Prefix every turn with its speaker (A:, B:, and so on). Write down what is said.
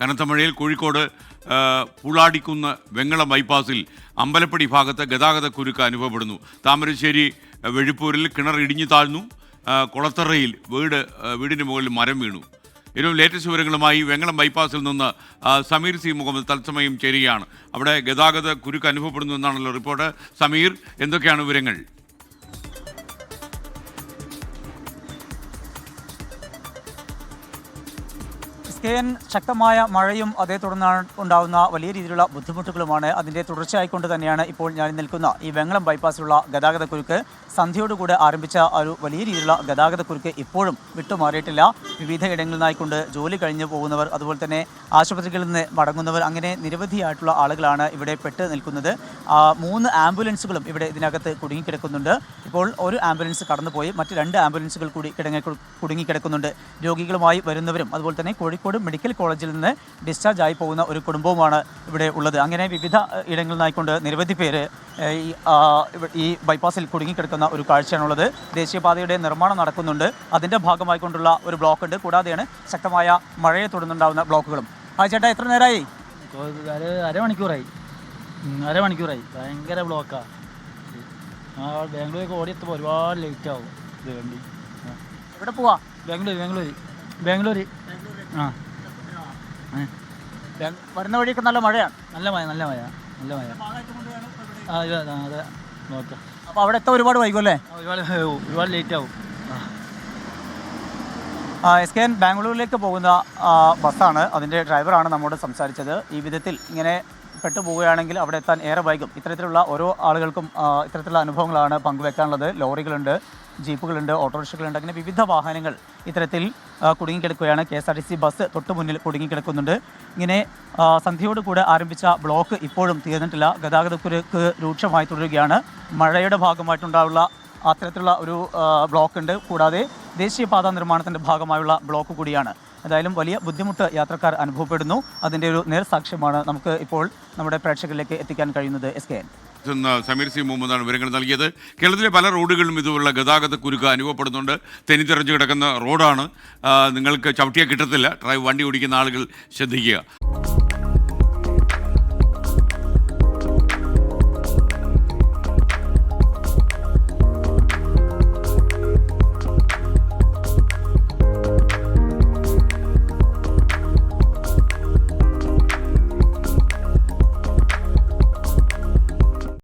A: കനത്ത മഴയിൽ കോഴിക്കോട് പുളാടിക്കുന്ന് വെങ്ങളം ബൈപ്പാസിൽ അമ്പലപ്പടി ഭാഗത്ത് ഗതാഗത കുരുക്ക് അനുഭവപ്പെടുന്നു. താമരശ്ശേരി വെഴിപ്പൂരിൽ കിണർ ഇടിഞ്ഞു താഴ്ന്നു. കുളത്തറയിൽ വീട് വീടിന് മുകളിൽ മരം വീണു. ഏറ്റവും ലേറ്റസ്റ്റ് വിവരങ്ങളുമായി വെങ്ങളം ബൈപ്പാസിൽ നിന്ന് സമീർ സി മുഹമ്മദ് തത്സമയം ചേരുകയാണ്. അവിടെ ഗതാഗത കുരുക്ക് അനുഭവപ്പെടുന്നു എന്നാണല്ലോ റിപ്പോർട്ട്. സമീർ എന്തൊക്കെയാണ് വിവരങ്ങൾ?
B: കെ എൻ ശക്തമായ മഴയും അതേ തുടർന്നാണ് ഉണ്ടാകുന്ന വലിയ രീതിയിലുള്ള ബുദ്ധിമുട്ടുകളുമാണ്. അതിന്റെ തുടർച്ചയായിക്കൊണ്ട് തന്നെയാണ് ഇപ്പോൾ ഞാൻ നിൽക്കുന്ന ഈ വെങ്ങളം ബൈപ്പാസിലുള്ള ഗതാഗതക്കുരുക്ക് സന്ധ്യയോടുകൂടെ ആരംഭിച്ച ഒരു വലിയ രീതിയിലുള്ള ഗതാഗതക്കുരുക്ക് ഇപ്പോഴും വിട്ടുമാറിയിട്ടില്ല. വിവിധ ഇടങ്ങളിൽ നിന്നായിക്കൊണ്ട് ജോലി കഴിഞ്ഞു പോകുന്നവർ അതുപോലെ തന്നെ ആശുപത്രികളിൽ നിന്ന് മടങ്ങുന്നവർ അങ്ങനെ നിരവധിയായിട്ടുള്ള ആളുകളാണ് ഇവിടെ പെട്ട് നിൽക്കുന്നത്. മൂന്ന് ആംബുലൻസുകളും ഇവിടെ ഇതിനകത്ത് കുടുങ്ങിക്കിടക്കുന്നുണ്ട്. ഇപ്പോൾ ഒരു ആംബുലൻസ് കടന്നുപോയി മറ്റ് രണ്ട് ആംബുലൻസുകൾ കൂടി കിടങ്ങി കുടുങ്ങിക്കിടക്കുന്നുണ്ട്. രോഗികളുമായി വരുന്നവരും അതുപോലെ തന്നെ കോഴിക്കോട് മെഡിക്കൽ കോളേജിൽ നിന്ന് ഡിസ്ചാർജ് ആയി പോകുന്ന ഒരു കുടുംബവുമാണ് ഇവിടെ ഉള്ളത്. അങ്ങനെ വിവിധ ഇടങ്ങളിൽ നിന്നായിക്കൊണ്ട് നിരവധി പേര് ഈ ബൈപ്പാസിൽ കുടുങ്ങിക്കിടക്കുന്ന ഒരു കാഴ്ചയാണുള്ളത് ദേശീയപാതയുടെ നിർമ്മാണം നടക്കുന്നുണ്ട്. അതിന്റെ ഭാഗമായിക്കൊണ്ടുള്ള ഒരു ബ്ലോക്ക് ഉണ്ട്. കൂടാതെയാണ് ശക്തമായ മഴയെ തുടർന്നുണ്ടാകുന്ന ബ്ലോക്കുകളും ആ ചേട്ടാ എത്ര നേരമായി
C: അര അരമണിക്കൂറായി. അരമണിക്കൂറായി. ഭയങ്കര ബ്ലോക്കാണ് ആ ബാംഗ്ലൂരൊക്കെ ഓടിയെത്തുമ്പോൾ ഒരുപാട് ലേറ്റ് ആവും. ഇത് വണ്ടി.
B: എവിടെ പോവാ?
C: ബാംഗ്ലൂർ ബാംഗ്ലൂർ ബാംഗ്ലൂർ ആ.
B: വരുന്ന വഴിയൊക്കെ നല്ല മഴയാണ്
C: നല്ല മഴ നല്ല മഴ നല്ല മഴ ആ ഇത് അതെ നോക്കാം.
B: അപ്പോൾ അവിടെ എത്താൻ ഒരുപാട് വൈകും അല്ലേ?
C: ഒരുപാട് ഒരുപാട് ലേറ്റ് ആവും. ആ.
B: എസ് കെ എൻ ബാംഗ്ലൂരിലേക്ക് പോകുന്ന ബസ്സാണ്. അതിന്റെ ഡ്രൈവറാണ് നമ്മോട് സംസാരിച്ചത്. ഈ വിധത്തിൽ ഇങ്ങനെ പെട്ടു പോവുകയാണെങ്കിൽ അവിടെ എത്താൻ ഏറെ വൈകും. ഇത്തരത്തിലുള്ള ഓരോ ആളുകൾക്കും ഇത്തരത്തിലുള്ള അനുഭവങ്ങളാണ് പങ്കുവെക്കാനുള്ളത്. ലോറികളുണ്ട്. ജീപ്പുകളുണ്ട് ഓട്ടോറിക്ഷകളുണ്ട് അങ്ങനെ വിവിധ വാഹനങ്ങൾ ഇത്തരത്തിൽ കുടുങ്ങിക്കിടക്കുകയാണ്. K S R T C bus തൊട്ട് മുന്നിൽ കുടുങ്ങിക്കിടക്കുന്നുണ്ട്. ഇങ്ങനെ സന്ധ്യയോടുകൂടെ സന്ധ്യയോട് കൂടെ ആരംഭിച്ച ബ്ലോക്ക് ഇപ്പോഴും തീർന്നിട്ടില്ല. ഗതാഗതക്കുരുക്ക് രൂക്ഷമായി തുടരുകയാണ്. മഴയുടെ ഭാഗമായിട്ടുണ്ടാവുള്ള അത്തരത്തിലുള്ള ഒരു ബ്ലോക്ക് ഉണ്ട് കൂടാതെ ദേശീയപാത നിർമ്മാണത്തിന്റെ ഭാഗമായുള്ള ബ്ലോക്ക് കൂടിയാണ്. എന്തായാലും വലിയ ബുദ്ധിമുട്ട് യാത്രക്കാർ അനുഭവപ്പെടുന്നു. അതിന്റെ ഒരു നേർസാക്ഷ്യമാണ് നമുക്ക് ഇപ്പോൾ നമ്മുടെ പ്രേക്ഷകരിലേക്ക് എത്തിക്കാൻ കഴിയുന്നത്. S K N.
A: Sameer C മുഹമ്മദാണ് വിവരങ്ങൾ നൽകിയത്? കേരളത്തിലെ പല റോഡുകളിലും ഇതുപോലുള്ള ഗതാഗത കുരുക്ക് അനുഭവപ്പെടുന്നുണ്ട്. തെന്നിത്തെറിച്ച് കിടക്കുന്ന റോഡാണ്. നിങ്ങൾക്ക് ചവിട്ടിയാൽ കിട്ടത്തില്ല. ഡ്രൈവ് വണ്ടി ഓടിക്കുന്ന ആളുകൾ ശ്രദ്ധിക്കുക.